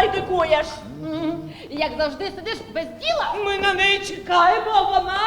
байдикуєш? Як завжди сидиш без діла. Ми на неї чекаємо, а вона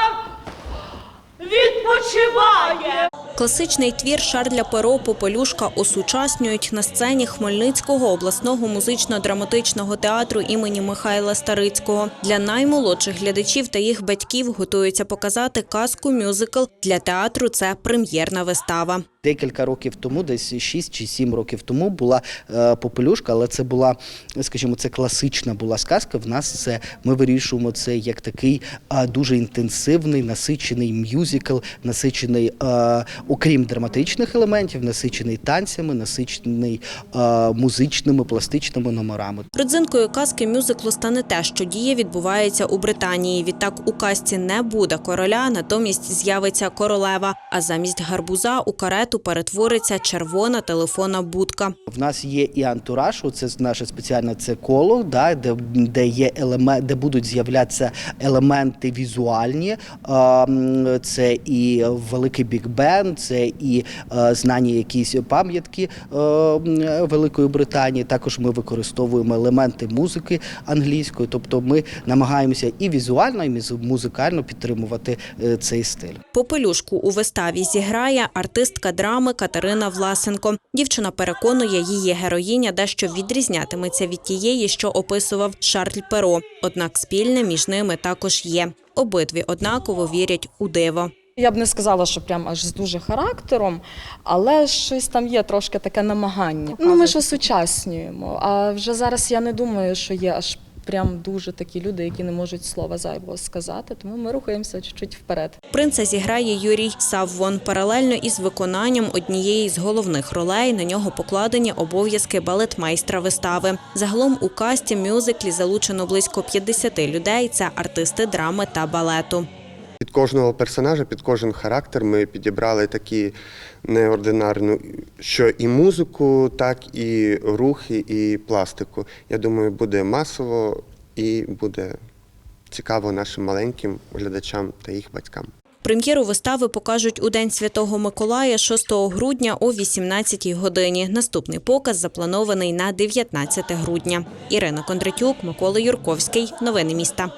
відпочиває. Класичний твір Шарля Перо Попелюшка осучаснюють на сцені Хмельницького обласного музично-драматичного театру імені Михайла Старицького. Для наймолодших глядачів та їх батьків готуються показати казку мюзикл. Для театру це прем'єрна вистава. Декілька років тому, десь 6 чи 7 років тому, була е, попелюшка, але це була, скажімо, це класична була сказка. В нас це ми вирішуємо це як такий е, дуже інтенсивний, насичений мюзикл, насичений, е, окрім драматичних елементів, насичений танцями, насичений музичними пластичними номерами. Родзинкою казки мюзиклу стане те, що дія відбувається у Британії. Відтак у казці не буде короля, натомість з'явиться королева. А замість гарбуза у карету перетвориться червона телефонна будка. В нас є і антураж, це наше спеціальне це коло, да, де, де є елемент, де будуть з'являтися елементи візуальні. Це і великий біг бен, це і е, знані якісь пам'ятки е, Великої Британії. Також ми використовуємо елементи музики англійської, тобто ми намагаємося і візуально, і музикально підтримувати е, цей стиль. Попелюшку у виставі зіграє артистка драми Катерина Власенко. Дівчина переконує, її героїня дещо відрізнятиметься від тієї, що описував Шарль Перо. Однак спільне між ними також є. Обидві однаково вірять у диво. Я б не сказала, що прям аж з дуже характером, але щось там є трошки таке намагання. Ну ми ж осучаснюємо. А вже зараз я не думаю, що є аж прям дуже такі люди, які не можуть слова зайвого сказати. Тому ми рухаємося чуть-чуть вперед. Принца зіграє Юрій Саввон. Паралельно із виконанням однієї з головних ролей на нього покладені обов'язки балетмейстра вистави. Загалом у касті мюзиклі залучено близько 50 людей. Це артисти драми та балету. Під кожного персонажа, під кожен характер ми підібрали такі неординарну, що і музику, так і рухи, і пластику. Я думаю, буде масово і буде цікаво нашим маленьким глядачам та їх батькам. Прем'єру вистави покажуть у День Святого Миколая 6 грудня о 18 годині. Наступний показ запланований на 19 грудня. Ірина Кондратюк, Микола Юрковський. Новини міста.